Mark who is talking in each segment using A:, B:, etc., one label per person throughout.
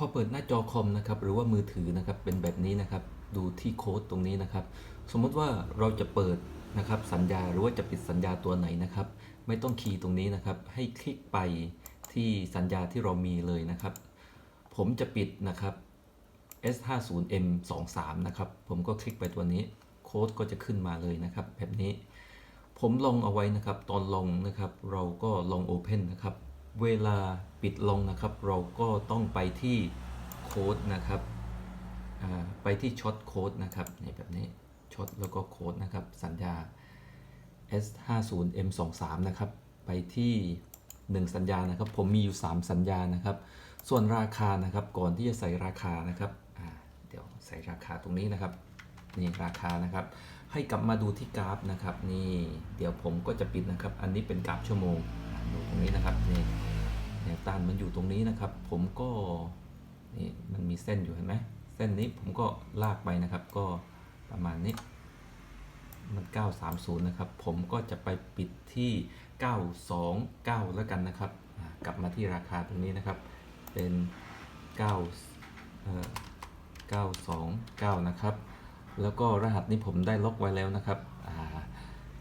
A: พอเปิดหน้าจอคอมนะครับหรือว่ามือถือนะครับเป็นแบบนี้นะครับ ดูที่โค้ดตรงนี้นะครับ สมมติว่าเราจะเปิดนะครับสัญญาหรือว่าจะปิดสัญญาตัวไหนนะครับ ไม่ต้องคีย์ตรงนี้นะครับ ให้คลิกไปที่สัญญาที่เรามีเลยนะครับ ผมจะปิดนะครับ S50M23 นะครับผมก็คลิกไปตัวนี้โค้ดก็จะขึ้นมาเลยนะครับ แบบนี้ ผมลงเอาไว้นะครับ ตอนลงนะครับ เราก็ลง Open นะครับ เวลาปิดลงนะครับ เราก็ต้องไปที่โค้ดนะครับไปที่ช็อตโค้ดนะครับในแบบนี้ช็อตแล้วก็โค้ดนะครับ สัญญา S50M23 นะครับ ไปที่ 1 สัญญานะครับ ผมมีอยู่ 3 สัญญานะครับ ส่วนราคานะครับก่อนที่จะใส่ราคานะครับเดี๋ยวใส่ราคาตรงนี้นะครับนี่ราคานะครับ ให้กลับมาดูที่กราฟนะครับ นี่เดี๋ยวผมก็จะปิดนะครับ อันนี้เป็นกราฟชั่วโมง ดูตรงนี้นะครับนี่แนวต้านมันอยู่ตรงนี้นะครับ ผมก็นี่มันมีเส้นอยู่เห็นไหมเส้นนี้ผมก็ลากไปนะครับ ก็ประมาณนี้มัน 930 นะครับ ผมก็จะไปปิดที่ 929 แล้วกันนะครับ กลับมาที่ราคาตรงนี้นะครับ เป็น9เอ่อ929 นะครับ แล้วก็รหัสนี้ผมได้ล็อกไว้แล้วนะครับ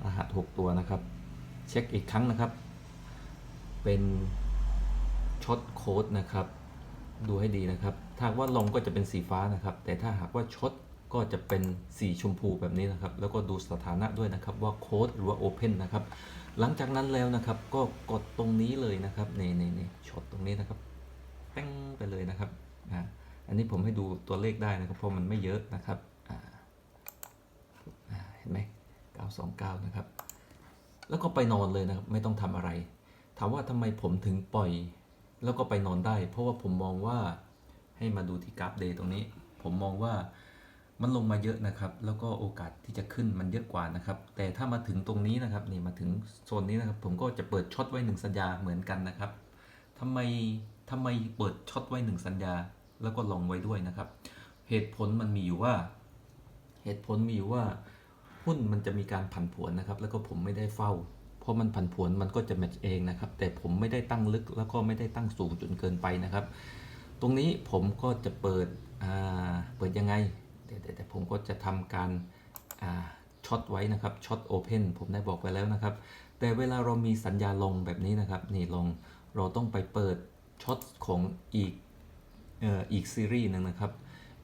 A: รหัส 6 ตัวนะครับ เช็คอีกครั้งนะครับ เป็นช็อตโค้ดนะครับ ดูให้ดีนะครับ ถ้าว่าลงก็จะเป็นสีฟ้านะครับ แต่ถ้าหากว่าช็อตก็จะเป็นสีชมพูแบบนี้นะครับ แล้วก็ดูสถานะด้วยนะครับว่าโค้ดหรือว่าโอเพนนะครับ หลังจากนั้นแล้วนะครับก็กดตรงนี้เลยนะครับนี่นี่นี่ช็อตตรงนี้นะครับแป้งไปเลยนะครับอ่าอันนี้ผมให้ดูตัวเลขได้นะครับเพราะมันไม่เยอะนะครับอ่าอ่าเห็นไหม929 นะครับ แล้วก็ไปนอนเลยนะครับ ไม่ต้องทำอะไร ถามว่าทำไมผมถึงปล่อย แล้วก็ไปนอนได้ เพราะว่าผมมองว่าให้มาดูที่กราฟเดย์ตรงนี้ ผมมองว่ามันลงมาเยอะนะครับ แล้วก็โอกาสที่จะขึ้นมันเยอะกว่านะครับ แต่ถ้ามาถึงตรงนี้นะครับนี่มาถึงโซนนี้นะครับ ผมก็จะเปิดช็อตไว้หนึ่งสัญญาเหมือนกันนะครับทำไมทำไมเปิดช็อตไว้หนึ่งสัญญา แล้วก็ลงไว้ด้วยนะครับ เหตุผลมันมีอยู่ว่า เหตุผลมีอยู่ว่าหุ้นมันจะมีการผันผวนนะครับ แล้วก็ผมไม่ได้เฝ้า ราะมันผันผวนมันก็จะแมทช์เองนะครับ แต่ผมไม่ได้ตั้งลึกแล้วก็ไม่ได้ตั้งสูงจนเกินไปนะครับ ตรงนี้ผมก็จะเปิดเปิดยังไงเดี๋ยวเดี๋ยวเดี๋ยวผมก็จะทำการาช็อตไว้นะครับช็อตโอเพนผมได้บอกไปแล้วนะครับ แต่เวลาเรามีสัญญาลงแบบนี้นะครับ นี่ลงเราต้องไปเปิดช็อตของอีกอ,อีกซีรีส์หนึ่งนะครับ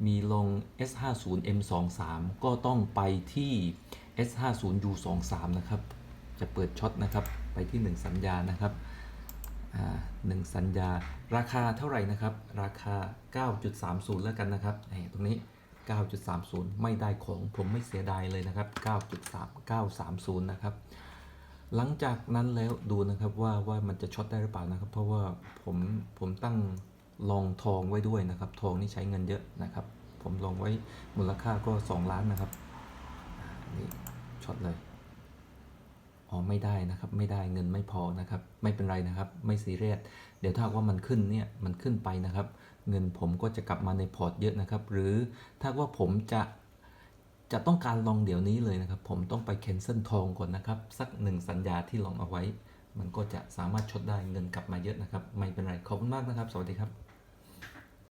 A: มีลง S50M23 ก็ต้องไปที่ S50U23 นะครับ จะเปิดช็อตนะครับไปที่ 1 สัญญานะครับหนึ่งสัญญาราคาเท่าไหร่นะครับ ราคา 9.30 แล้วกันนะครับตรงนี้ 9.30 ไม่ได้ของผมไม่เสียดายเลยนะครับ 9.3930 นะครับ หลังจากนั้นแล้วดูนะครับว่าว่ามันจะช็อตได้หรือเปล่านะครับ เพราะว่าผมผมตั้งลองทองไว้ด้วยนะครับ ทองนี่ใช้เงินเยอะนะครับ ผมลองไว้มูลค่าก็ 2 ล้านนะครับนี่ช็อตเลย อ๋อไม่ได้นะครับ ไม่ได้เงินไม่พอนะครับ ไม่เป็นไรนะครับ ไม่ซีเรียสเดี๋ยวถ้าว่ามันขึ้นเนี่ยมันขึ้นไปนะครับ เงินผมก็จะกลับมาในพอร์ตเยอะนะครับ หรือถ้าว่าผมจะจะต้องการลองเดี๋ยวนี้เลยนะครับ ผมต้องไปแคนเซิลทองก่อนนะครับ สักหนึ่งสัญญาที่ลองเอาไว้ มันก็จะสามารถชดได้เงินกลับมาเยอะนะครับ ไม่เป็นไรขอบคุณมากนะครับ สวัสดีครับ